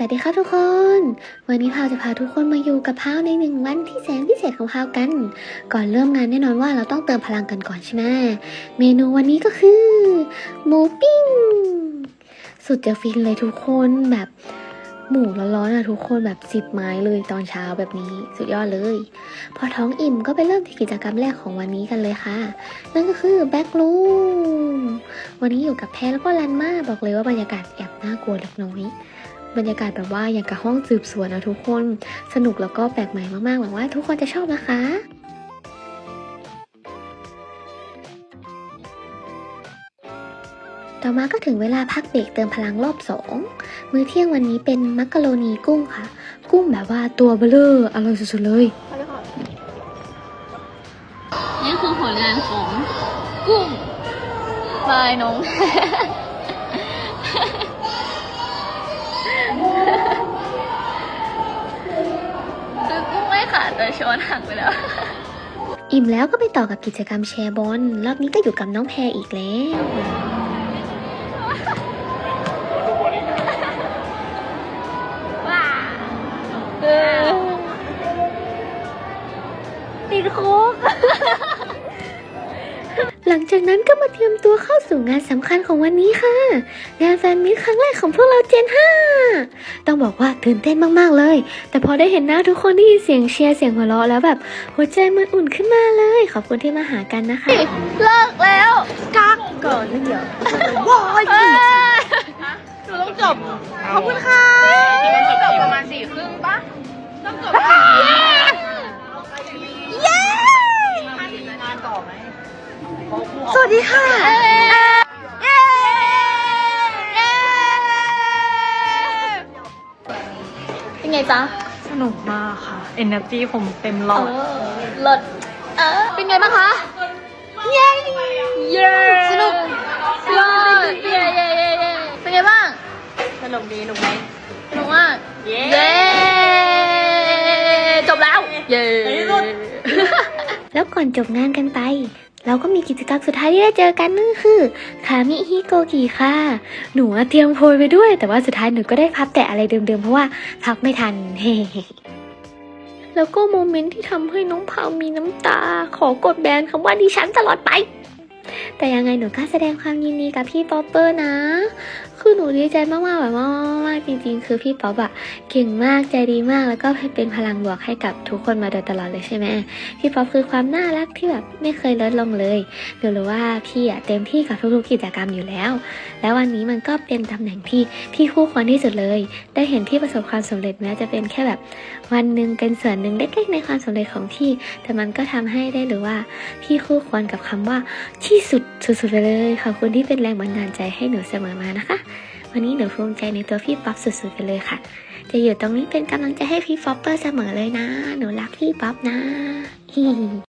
สวัสดีค่ะทุกคน วันนี้พาวจะพาทุกคนมาอยู่กับพาวในหนึ่งวันที่แสนพิเศษของพาวกัน ก่อนเริ่มงานแน่นอนว่าเราต้องเติมพลังกันก่อนใช่ไหมเมนูวันนี้ก็คือหมูปิ้ง สุดจะฟินเลยทุกคนแบบหมูร้อนๆอะทุกคนแบบสิบไม้เลยตอนเช้าแบบนี้สุดยอดเลย พอท้องอิ่มก็ไปเริ่มที่กิจกรรมแรกของวันนี้กันเลยค่ะ นั่นก็คือแบ็กลูมวันนี้อยู่กับแพรแล้วก็ลันมาบอกเลยว่าบรรยากาศแอบน่ากลัวเล็กน้อย บรรยากาศแบบว่าอย่างกับห้องสืบสวนนะทุกคน สนุกแล้วก็แปลกใหม่มากๆหวังว่าทุกคนจะชอบนะคะต่อมาก็ถึงเวลาพักเบรกเติมพลังรอบสองมื้อเที่ยงวันนี้เป็นมักกะโรนีกุ้งค่ะ กุ้งแบบว่าตัวเบลออร่อยสุดๆเลยนี่คือผลงานของกุ้งลายน้อง คือกุ้งไม่ ขาดแต่ช้อนหักไปแล้ว อิ่มแล้วก็ไปต่อกับกิจกรรมแชร์บอลรอบนี้ก็อยู่กับน้องแพรอีกแล้วว้าเออติดคุก หลังจากนั้นก็มาเตรียมตัวเข้าสู่งานสำคัญของวันนี้ค่ะ งานแฟนมิตรครั้งแรกของพวกเราเจน5ต้องบอกว่าตื่นเต้นมากๆเลย แต่พอได้เห็นหน้าทุกคนได้ยินเสียงเชียร์เสียงหัวเราะแล้วแบบหัวใจมันอุ่นขึ้นมาเลย ขอบคุณที่มาหากันนะคะ เลิกแล้วกักก่อนนะเดี๋ยวเอ้ยหนูต้องจบขอบคุณค่ะ เป็นไงจ๊ะ สนุกมากค่ะ energy ผมเต็มหลอด เลิศเออเป็นไงบ้างคะ เย้ เย้สนุกเลิศเย้เย้เย้เย้เป็นไงบ้าง สนุกดีหนุกไหมสนุกมาก เย้เย้จบแล้ว เย้ในที่สุดแล้วก่อนจบงานกันไป เราก็มีกิจกรรมสุดท้ายที่ได้เจอกันนั่นคือคามิฮิโกกิค่ะ หนูเตรียมโพยไปด้วย แต่ว่าสุดท้ายหนูก็ได้พับแต่อะไรเดิมๆ เพราะว่าพับไม่ทันเฮ้แล้วก็โมเมนต์ที่ทำให้น้องพาวมีน้ำตา ขอกดแบนคำว่าดิฉันตลอดไป แต่ยังไงหนูก็แสดงความยินดีกับพี่ป๊อปเปอร์นะ คือหนูดีใจมากๆแบบมากๆจริง ๆ คือพี่ป๊อปอะเก่งมากใจดีมากแล้วก็เป็นพลังบวกให้กับทุกคนมาโดยตลอดเลยใช่ไหมพี่ป๊อปคือความน่ารักที่แบบไม่เคยลดลงเลยหนูรู้ว่าพี่อะเต็มที่กับทุกๆกิจกรรมอยู่แล้ว แล้ววันนี้มันก็เป็นตำแหน่งที่พี่คู่ควรที่สุดเลย ได้เห็นพี่ประสบความสำเร็จแม้จะเป็นแค่แบบวันหนึ่งเป็นส่วนหนึ่งเล็กๆในความสำเร็จของพี่ แต่มันก็ทำให้ได้หรู้ว่าพี่คู่ควรกับคำว่าที่สุดสุดๆไปเลยขอบคุณที่เป็นแรงบันดาลใจให้หนูเสมอมานะคะ วันนี้หนูภูมิใจในตัวพี่ป๊อปสุดๆไปเลยค่ะ จะอยู่ตรงนี้เป็นกำลังใจให้พี่ป๊อปเปอร์เสมอเลยนะ หนูรักพี่ป๊อปนะ